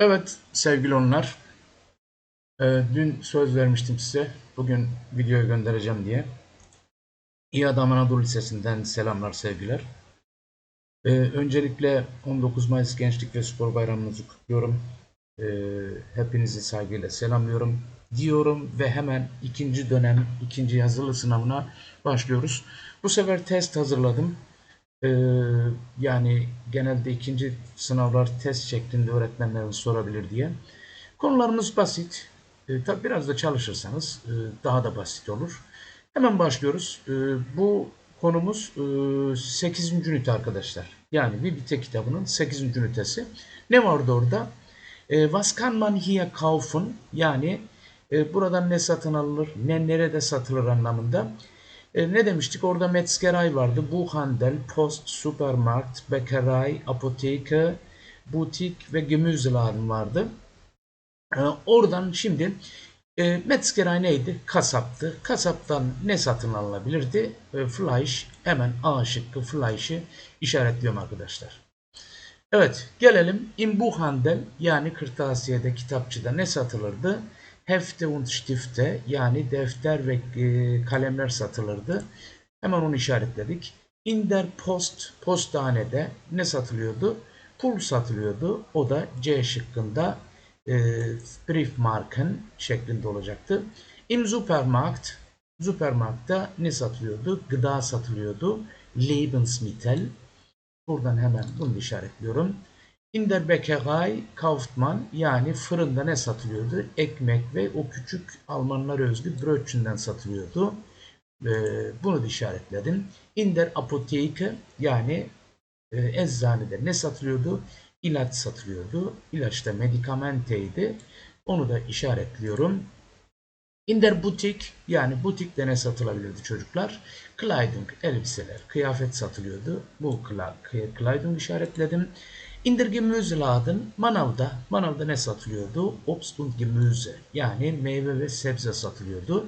Evet sevgili onlar. Ee, dün söz vermiştim size. Bugün videoyu göndereceğim diye. İyi Adam Anadolu Lisesi'nden selamlar sevgiler. Ee, öncelikle 19 Mayıs Gençlik ve Spor Bayramınızı kutluyorum. Ee, hepinizi saygıyla selamlıyorum diyorum ve hemen ikinci dönem, ikinci yazılı sınavına başlıyoruz. Bu sefer test hazırladım. Ee, yani genelde ikinci sınavlar test şeklinde öğretmenleriniz sorabilir diye. Konularımız basit. Ee, tabi biraz da çalışırsanız e, daha da basit olur. Hemen başlıyoruz. Ee, bu konumuz e, 8. ünite arkadaşlar. Yani bir bite kitabının 8. ünitesi. Ne vardı orada? E, Was kann man hier kaufen? Yani e, buradan ne satın alınır, ne nerede satılır anlamında. E, ne demiştik? Orada Metzgerei vardı. Buchhandel, Post, Supermarkt, Bäckerei, Apotheke, Butik ve Gemüseladen vardı. E, oradan şimdi e, Metzgerei neydi? Kasaptı. Kasaptan ne satın alınabilirdi? E, Fleisch. Hemen A şıkkı Fleisch'i işaretliyorum arkadaşlar. Evet gelelim im Buchhandel yani kırtasiyede kitapçıda ne satılırdı? Hefte und Stifte yani defter ve e, kalemler satılırdı. Hemen onu işaretledik. In der Post postanede ne satılıyordu? Pul satılıyordu. O da C şıkkında e, Briefmarken şeklinde olacaktı. Im Supermarkt Supermarkt'ta ne satılıyordu? Gıda satılıyordu. Lebensmittel Buradan hemen bunu işaretliyorum. In der Bäckerei Kaufmann yani fırında ne satılıyordu? Ekmek ve o küçük Almanlar özgü brötçünden satılıyordu. Ee, bunu da işaretledim. In der Apotheke yani e, eczanede ne satılıyordu? İlaç satılıyordu. İlaç da medikamenteydi. Onu da işaretliyorum. In der Butik yani butikte ne satılabilirdi çocuklar? Kleidung, elbiseler, kıyafet satılıyordu. Bu Kleidung işaretledim. In der Gemüseladen manavda, manavda ne satılıyordu? Obst und Gemüse yani meyve ve sebze satılıyordu.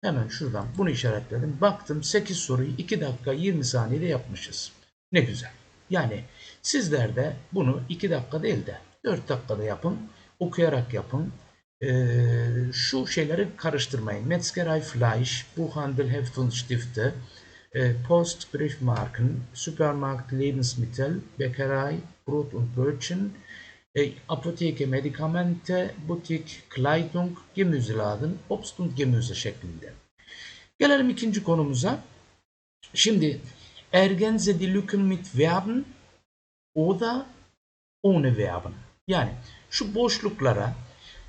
Hemen şuradan bunu işaretledim. Baktım 8 soruyu 2 dakika 20 saniyede yapmışız. Ne güzel. Yani sizler de bunu 2 dakika değil de 4 dakikada yapın. Okuyarak yapın e, şu şeyleri karıştırmayın. Metzgerei Fleisch, Buchhandel Heft und Stifte, e, Post Briefmarken, Supermarkt Lebensmittel, Bäckerei Brot und Brötchen, e, Apotheke Medikamente, Butik, Kleidung, Gemüseladen, Obst und Gemüse şeklinde. Gelelim ikinci konumuza. Şimdi ergänze die Lücken mit Verben oder ohne Verben. Yani şu boşluklara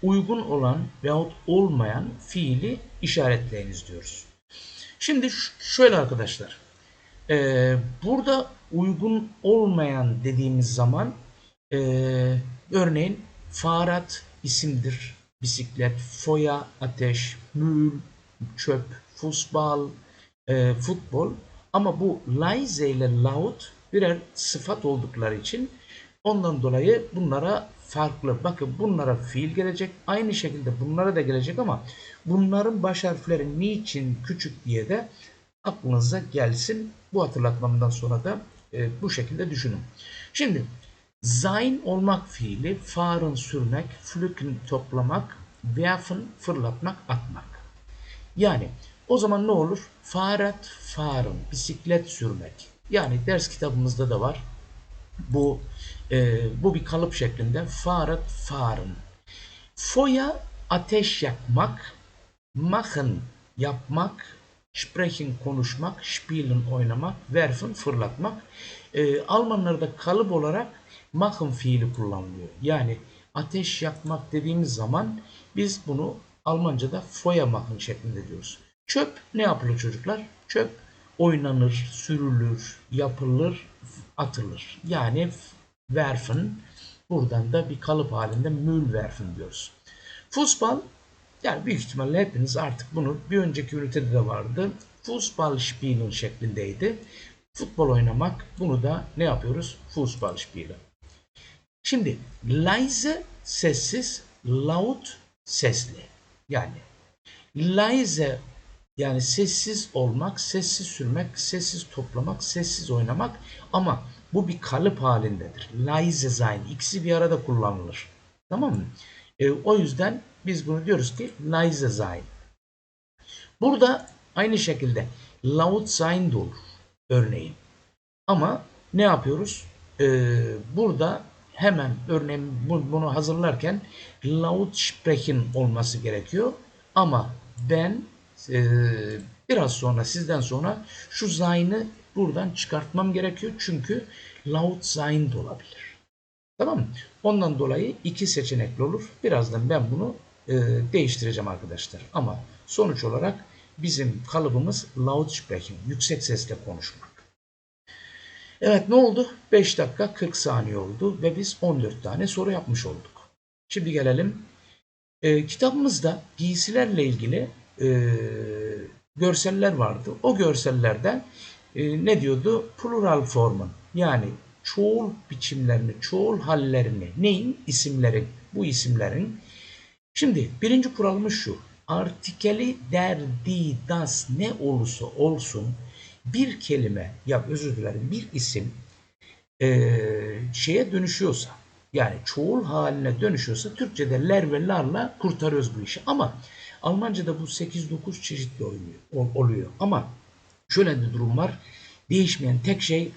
uygun olan veyahut olmayan fiili işaretleyiniz diyoruz. Şimdi şöyle arkadaşlar. E, burada uygun olmayan dediğimiz zaman e, örneğin farat isimdir. Bisiklet, foya, ateş, mül, çöp, fusbal, e, futbol. Ama bu leise ile laut birer sıfat oldukları için ondan dolayı bunlara farklı. Bakın bunlara fiil gelecek. Aynı şekilde bunlara da gelecek ama bunların baş harfleri niçin küçük diye de aklınıza gelsin. Bu hatırlatmamdan sonra da e, bu şekilde düşünün. Şimdi sein olmak fiili, fahren sürmek, pflücken toplamak, werfen fırlatmak, atmak. Yani o zaman ne olur? Fahrrad fahren, bisiklet sürmek. Yani ders kitabımızda da var. Bu e, bu bir kalıp şeklinde. Fahrrad fahren. Feuer ateş yakmak. Machen yapmak. Sprechen konuşmak. Spielen oynamak. Werfen fırlatmak. E, Almanlarda kalıp olarak machen fiili kullanılıyor. Yani ateş yakmak dediğimiz zaman biz bunu Almanca'da Feuer machen şeklinde diyoruz. Çöp ne yapılır çocuklar? Çöp oynanır, sürülür, yapılır, atılır. Yani werfen buradan da bir kalıp halinde Müllwerfen diyoruz. Fußball yani büyük ihtimalle hepiniz artık bunu bir önceki ünitede de vardı. Fußball spielen şeklindeydi. Futbol oynamak bunu da ne yapıyoruz? Fußball spielen. Şimdi leise sessiz, laut sesli. Yani leise yani sessiz olmak, sessiz sürmek, sessiz toplamak, sessiz oynamak ama bu bir kalıp halindedir. Leise sein. İkisi bir arada kullanılır. Tamam mı? E, o yüzden biz bunu diyoruz ki leise sein. Burada aynı şekilde laut sein de olur. Örneğin. Ama ne yapıyoruz? Ee, burada hemen örneğin bunu hazırlarken laut sprechen olması gerekiyor. Ama ben e, biraz sonra sizden sonra şu sein'i buradan çıkartmam gerekiyor. Çünkü laut sein de olabilir. Tamam mı? Ondan dolayı iki seçenekli olur. Birazdan ben bunu e, değiştireceğim arkadaşlar. Ama sonuç olarak bizim kalıbımız Lautsprechen, yüksek sesle konuşmak. Evet ne oldu? 5 dakika 40 saniye oldu ve biz 14 tane soru yapmış olduk. Şimdi gelelim. E, kitabımızda giysilerle ilgili e, görseller vardı. O görsellerden e, ne diyordu? Plural formun yani çoğul biçimlerini, çoğul hallerini, neyin? isimlerin, bu isimlerin. Şimdi birinci kuralımız şu. Artikeli der, di, das ne olursa olsun bir kelime ya özür dilerim bir isim e, şeye dönüşüyorsa yani çoğul haline dönüşüyorsa Türkçe'de ler ve larla kurtarıyoruz bu işi. Ama Almanca'da bu 8-9 çeşitli oluyor. Ama şöyle bir durum var. Değişmeyen tek şey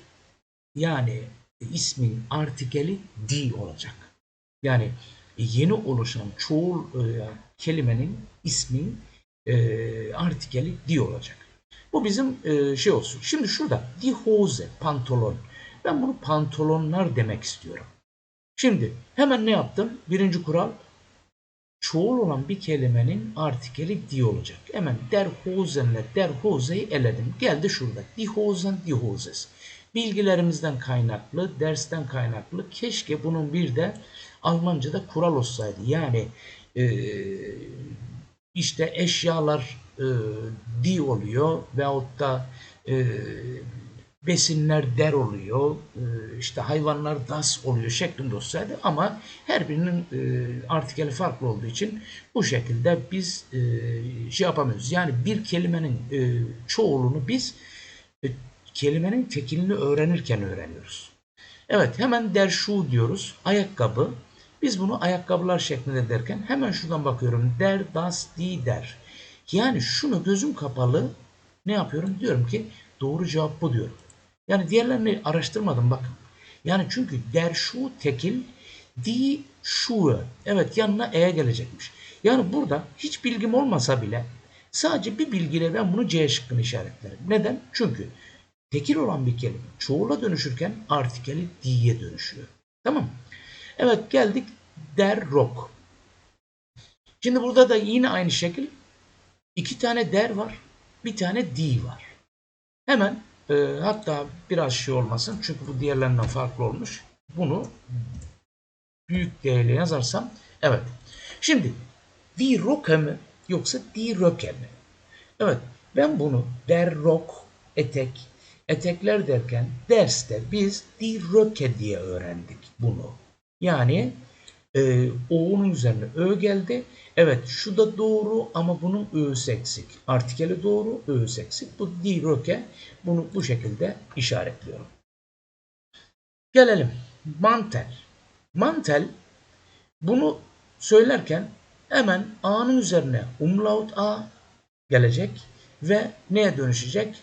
yani ismin artikeli di olacak. Yani yeni oluşan çoğul e, kelimenin ismin e, artikeli di olacak. Bu bizim e, şey olsun. Şimdi şurada die Hose pantolon. Ben bunu pantolonlar demek istiyorum. Şimdi hemen ne yaptım? Birinci kural çoğul olan bir kelimenin artikeli di olacak. Hemen der Hosen'le der Hose'yi eledim. Geldi şurada. Die Hosen, die Hoses. Bilgilerimizden kaynaklı, dersten kaynaklı. Keşke bunun bir de Almanca'da kural olsaydı. Yani e, işte eşyalar e, di oluyor veyahut da e, besinler der oluyor, e, işte hayvanlar das oluyor şeklinde olsaydı ama her birinin e, artikeli farklı olduğu için bu şekilde biz e, şey yapamıyoruz. Yani bir kelimenin çoğulunu biz kelimenin tekilini öğrenirken öğreniyoruz. Evet hemen der şu diyoruz. Ayakkabı. Biz bunu ayakkabılar şeklinde derken hemen şuradan bakıyorum. Der, das, di, der. Yani şunu gözüm kapalı ne yapıyorum? Diyorum ki doğru cevap bu diyorum. Yani diğerlerini araştırmadım bakın. Yani çünkü der şu tekil di şu evet yanına e'ye gelecekmiş. Yani burada hiç bilgim olmasa bile sadece bir bilgiyle ben bunu C şıkkını işaretlerim. Neden? Çünkü tekil olan bir kelime çoğula dönüşürken artikeli di'ye dönüşüyor. Tamam Evet geldik der rock. Şimdi burada da yine aynı şekil iki tane der var, bir tane di var. Hemen e, hatta biraz şey olmasın çünkü bu diğerlerinden farklı olmuş. Bunu büyük D yazarsam evet. Şimdi die Rocke mi yoksa die Röcke mi? Evet ben bunu der Rock etek etekler derken derste biz die Röcke diye öğrendik bunu. Yani e, O'nun üzerine Ö geldi. Evet şu da doğru ama bunun Ö'sü eksik. Artikeli doğru, Ö'sü eksik. Bu di röke. Bunu bu şekilde işaretliyorum. Gelelim. Mantel. Mantel bunu söylerken hemen A'nın üzerine umlaut A gelecek ve neye dönüşecek?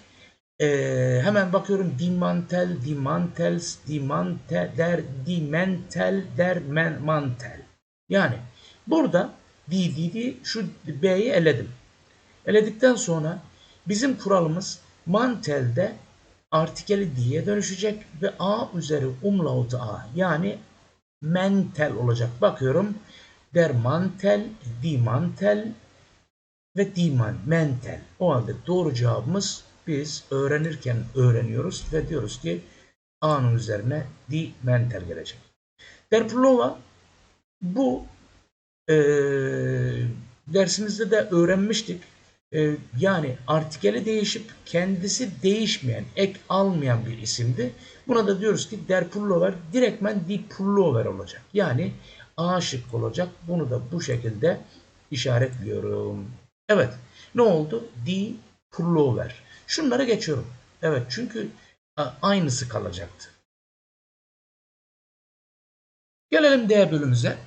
Ee, hemen bakıyorum dimantel, dimantels, dimantel, der, dimentel, der, men, mantel. Yani burada di, di, di şu B'yi eledim. Eledikten sonra bizim kuralımız mantelde artikeli diye dönüşecek ve A üzeri umlaut A yani mentel olacak. Bakıyorum der mantel, dimantel ve diman, mentel. O halde doğru cevabımız biz öğrenirken öğreniyoruz ve diyoruz ki A'nın üzerine di mental gelecek. Derplova bu e, dersimizde de öğrenmiştik. E, yani artikeli değişip kendisi değişmeyen, ek almayan bir isimdi. Buna da diyoruz ki der pullover direktmen di pullover olacak. Yani A şık olacak. Bunu da bu şekilde işaretliyorum. Evet. Ne oldu? Di pullover. Şunları geçiyorum. Evet çünkü aynısı kalacaktı. Gelelim D bölümümüze.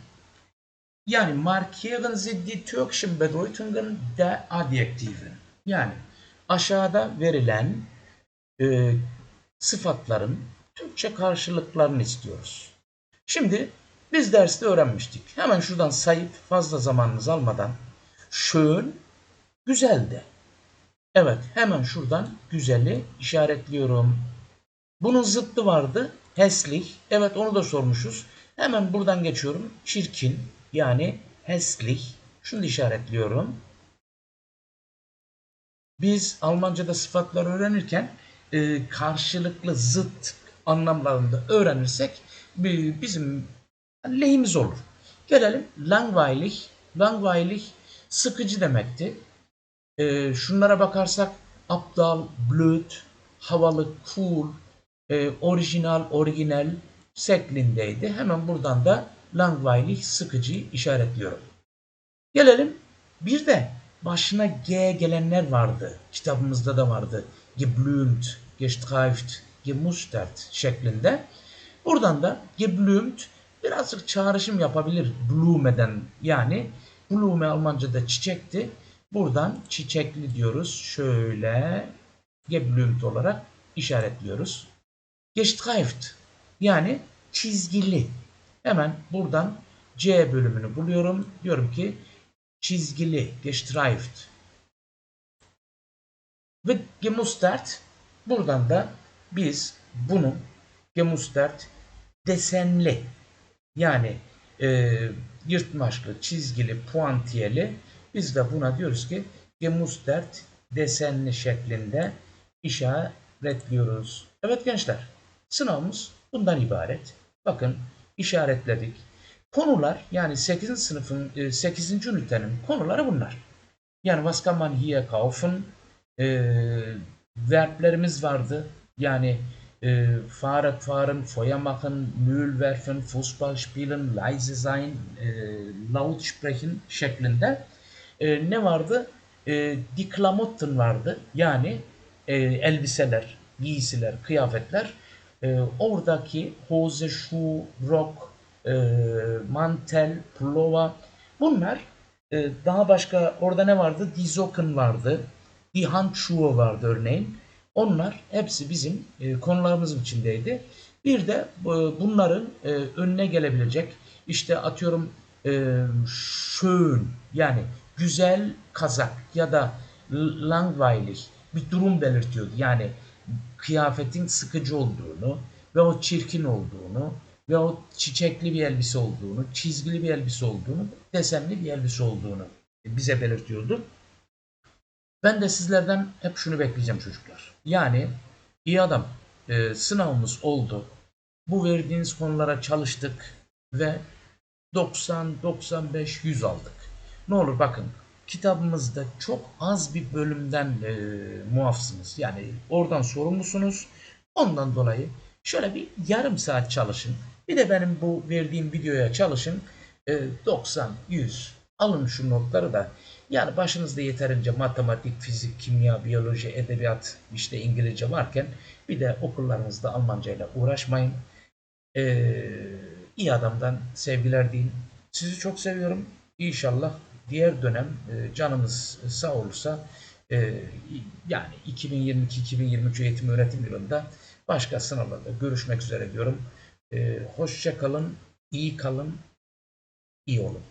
Yani markieren Sie die türkischen Bedeutungen der Adjektiven. Yani aşağıda verilen e, sıfatların Türkçe karşılıklarını istiyoruz. Şimdi biz derste öğrenmiştik. Hemen şuradan sayıp fazla zamanınız almadan schön güzel de. Evet hemen şuradan güzeli işaretliyorum. Bunun zıttı vardı. Hässlich. Evet onu da sormuşuz. Hemen buradan geçiyorum. Çirkin yani hässlich. Şunu da işaretliyorum. Biz Almanca'da sıfatları öğrenirken e, karşılıklı zıt anlamlarında öğrenirsek bizim lehimiz olur. Gelelim langweilig. Langweilig sıkıcı demekti. E, şunlara bakarsak aptal, blöd, havalı, cool, e, orijinal, original şeklindeydi. Hemen buradan da langweilig sıkıcı işaretliyorum. Gelelim bir de başına G gelenler vardı. Kitabımızda da vardı. Geblümt, gestreift, gemustert şeklinde. Buradan da geblümt birazcık çağrışım yapabilir blumeden yani blume Almanca'da çiçekti. Buradan çiçekli diyoruz. Şöyle geblümt olarak işaretliyoruz. Gestreift yani çizgili. Hemen buradan C bölümünü buluyorum. Diyorum ki çizgili, gestreift. Ve gemustert buradan da biz bunu gemustert desenli yani e, yırtmaçlı, çizgili, puantiyeli biz de buna diyoruz ki gemustert desenli şeklinde işaretliyoruz. Evet gençler sınavımız bundan ibaret. Bakın işaretledik. Konular yani 8. sınıfın 8. E, ünitenin konuları bunlar. Yani was hier kaufen? E, verblerimiz vardı. Yani e, Fahrrad fahren, Feuer machen, Müll werfen, Fußball spielen, leise sein, e, laut sprechen şeklinde. E, ne vardı? E, die Klamotten vardı. Yani e, elbiseler, giysiler, kıyafetler. E, oradaki Hose, Schuh, Rock, e, Mantel, Pullover bunlar e, daha başka orada ne vardı? Dizoken vardı. Die Handschuhe vardı örneğin. Onlar hepsi bizim e, konularımızın içindeydi. Bir de e, bunların e, önüne gelebilecek işte atıyorum e, schön yani güzel kazak ya da langweilig bir durum belirtiyordu. Yani kıyafetin sıkıcı olduğunu ve o çirkin olduğunu ve o çiçekli bir elbise olduğunu, çizgili bir elbise olduğunu, desenli bir elbise olduğunu bize belirtiyordu. Ben de sizlerden hep şunu bekleyeceğim çocuklar. Yani iyi adam e, sınavımız oldu. Bu verdiğiniz konulara çalıştık ve 90, 95, 100 aldık. Ne olur bakın kitabımızda çok az bir bölümden e, muafsınız. Yani oradan sorumlusunuz. Ondan dolayı şöyle bir yarım saat çalışın. Bir de benim bu verdiğim videoya çalışın. E, 90, 100 alın şu notları da. Yani başınızda yeterince matematik, fizik, kimya, biyoloji, edebiyat, işte İngilizce varken bir de okullarınızda Almanca ile uğraşmayın. Ee, iyi adamdan sevgiler deyin. Sizi çok seviyorum. İnşallah diğer dönem e, canımız sağ olursa e, yani 2022-2023 eğitim öğretim yılında başka sınavlarda görüşmek üzere diyorum. E, hoşça kalın, iyi kalın, iyi olun.